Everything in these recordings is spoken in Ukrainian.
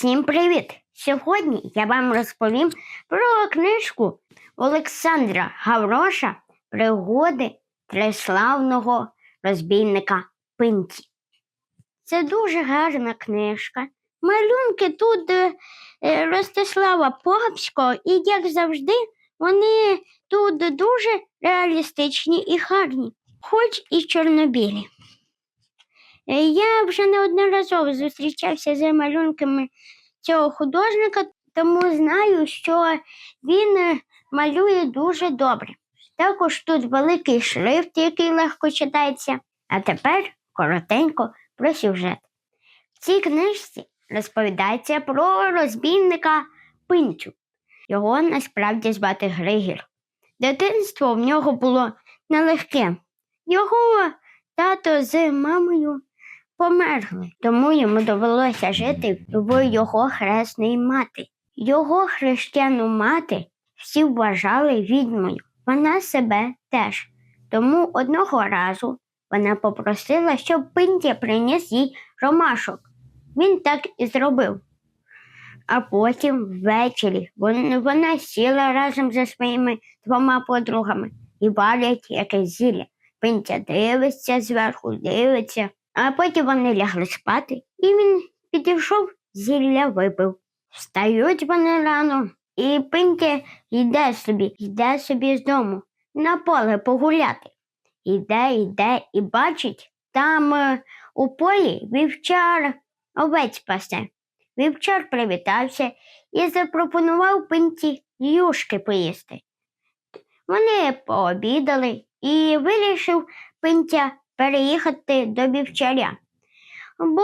Всім привіт! Сьогодні я вам розповім про книжку Олександра Гавроша Пригоди триславного розбійника Пинті. Це дуже гарна книжка. Малюнки тут е, е, Ростислава Погабського, і, як завжди, вони тут дуже реалістичні і гарні, хоч і чорнобілі. Е, Я вже неодноразово зустрічався з малюнками цього художника, тому знаю, що він е, малює дуже добре. Також тут великий шрифт, який легко читається. А тепер коротенько про сюжет. В цій книжці розповідається про розбійника Пинчу. Його насправді звати Григір. Дитинство в нього було нелегке. Його тато з мамою померли, тому йому довелося жити в його хресної мати. Його хрещену мати всі вважали відьмою. Вона себе теж. Тому одного разу вона попросила, щоб Пинтя приніс їй ромашок. Він так і зробив. А потім ввечері вона сіла разом зі своїми двома подругами і варять якесь зілля. Пинтя дивиться зверху, дивиться, а потім вони лягли спати, і він підійшов, зілля випив. Встають вони рано, і Пинтя йде собі, йде собі з дому на поле погуляти. Іде, йде і бачить, там е, у полі вівчар овець пасе. Вівчар привітався і запропонував пинті юшки поїсти. Вони пообідали і вирішив пинтя переїхати до вівчаря. Бо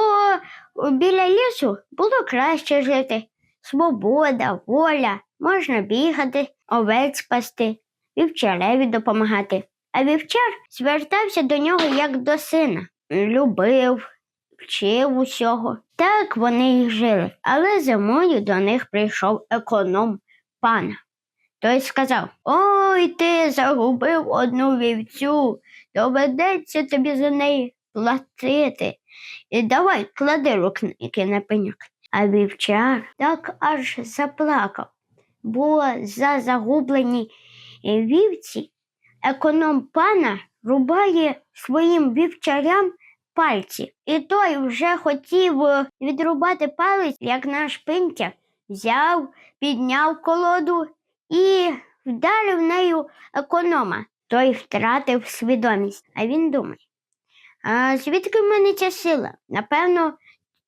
біля лісу було краще жити. Свобода, воля, можна бігати, овець пасти, вівчареві допомагати. А вівчар звертався до нього як до сина, любив, вчив усього. Так вони й жили. Але зимою до них прийшов економ пана. Той сказав: Ой, ти загубив одну вівцю, доведеться тобі за неї платити. І давай клади руки на пеньок. А вівчар так аж заплакав, бо за загублені вівці економ пана рубає своїм вівчарям пальці. І той вже хотів відрубати палець, як наш пинтя, взяв, підняв колоду і вдарив нею економа. Той втратив свідомість, а він думає. А звідки в мене ця сила? Напевно,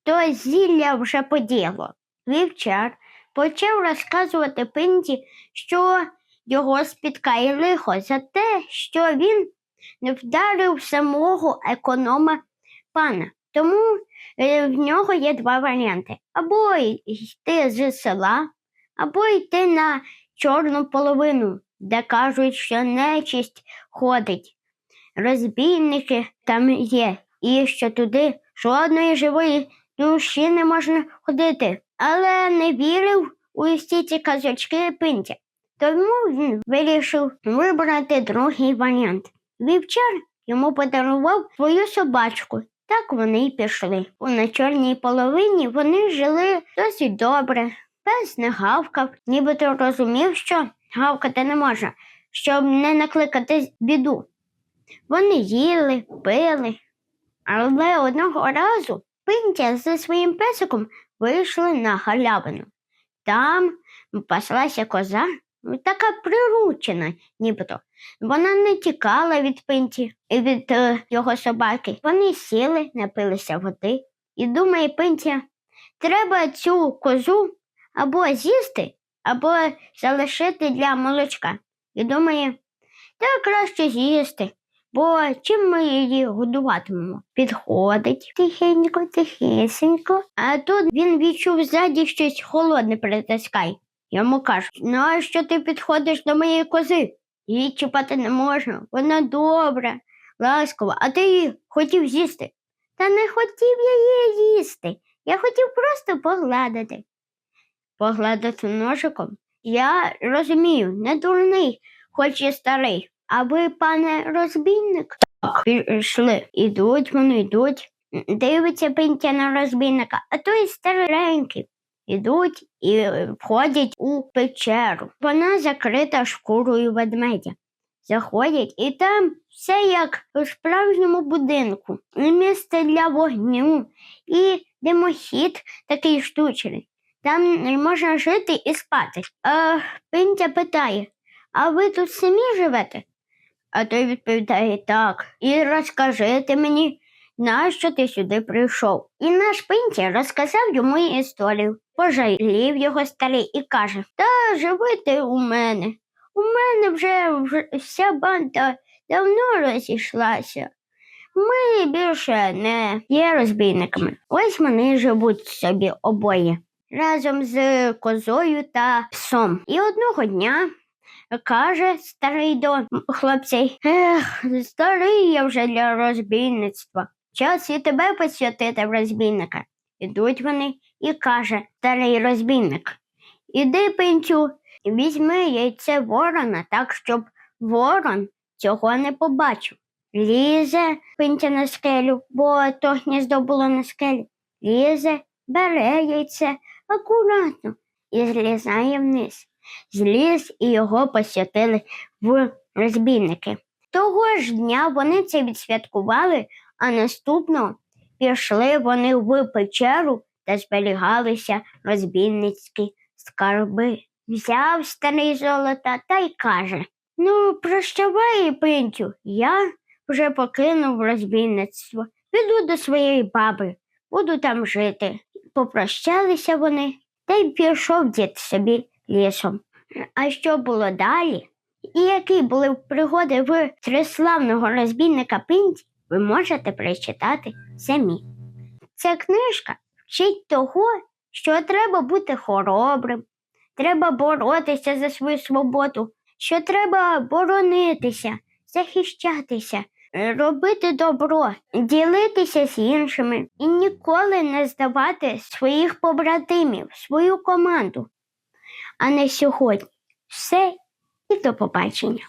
то зілля вже подіяло. Вівчар почав розказувати пинті, що його спіткає лихо за те, що він не вдарив самого економа пана. Тому е, в нього є два варіанти: або йти з села, або йти на чорну половину, де кажуть, що нечисть ходить. Розбійники там є, і що туди жодної живої душі не можна ходити. Але не вірив у всі ці казочки пинтя. Тому він вирішив вибрати другий варіант. Вівчар йому подарував свою собачку. Так вони й пішли. У на чорній половині вони жили досить добре. Пес не гавкав, нібито розумів, що гавкати не може, щоб не накликати біду. Вони їли, пили. Але одного разу Пинтя зі своїм песиком вийшли на галявину. Там паслася коза, така приручена, нібито. Вона не тікала від пинті і від е, його собаки. Вони сіли, напилися води. І думає пинтя, треба цю козу або з'їсти, або залишити для молочка. І думає, та краще з'їсти, бо чим ми її годуватимемо? Підходить тихенько, тихесенько, а тут він відчув ззаді щось холодне притискай. Йому кажуть, нащо ти підходиш до моєї кози? Її чіпати не можна, вона добра, ласкова, а ти її хотів з'їсти. Та не хотів я її їсти. Я хотів просто погладити. Погладити ножиком? Я розумію, не дурний, хоч і старий. А ви, пане розбійник? Пішли. Ідуть вони, йдуть. Дивиться пинтя на розбійника, а той старенький. ідуть і входять у печеру. Вона закрита шкурою ведмедя. Заходять, і там все як у справжньому будинку. І місце для вогню, і димохід такий штучний. Там можна жити і спати. А Пинтя питає: А ви тут самі живете? А той відповідає так. І розкажи мені, нащо ти сюди прийшов? І наш Пинтя розказав йому історію. Пожалів його старий і каже: Та живи ти у мене. У мене вже вся банда давно розійшлася. Ми більше не є розбійниками. Ось вони живуть собі обоє разом з козою та псом. І одного дня каже старий до хлопця: Ех, старий я вже для розбійництва. Час і тебе посвятити в розбійника. Ідуть вони і каже старий розбійник: Іди, пенчу, візьми яйце ворона так, щоб ворон цього не побачив. Лізе пинця на скелю, бо то гніздо було на скелі. Лізе, бере яйце акуратно і злізає вниз. Зліз і його посвятили в розбійники. Того ж дня вони це відсвяткували, а наступного пішли вони в печеру та зберігалися розбійницькі скарби. Взяв старий золота та й каже: Ну, прощавай, пинтю, я вже покинув розбійництво. Піду до своєї баби, буду там жити. Попрощалися вони, та й пішов дід собі лісом. А що було далі? І які були пригоди в триславного розбійника Пинті, ви можете прочитати самі. Ця книжка вчить того, що треба бути хоробрим, треба боротися за свою свободу, що треба боронитися, захищатися, робити добро, ділитися з іншими і ніколи не здавати своїх побратимів, свою команду. А на сьогодні все і до побачення.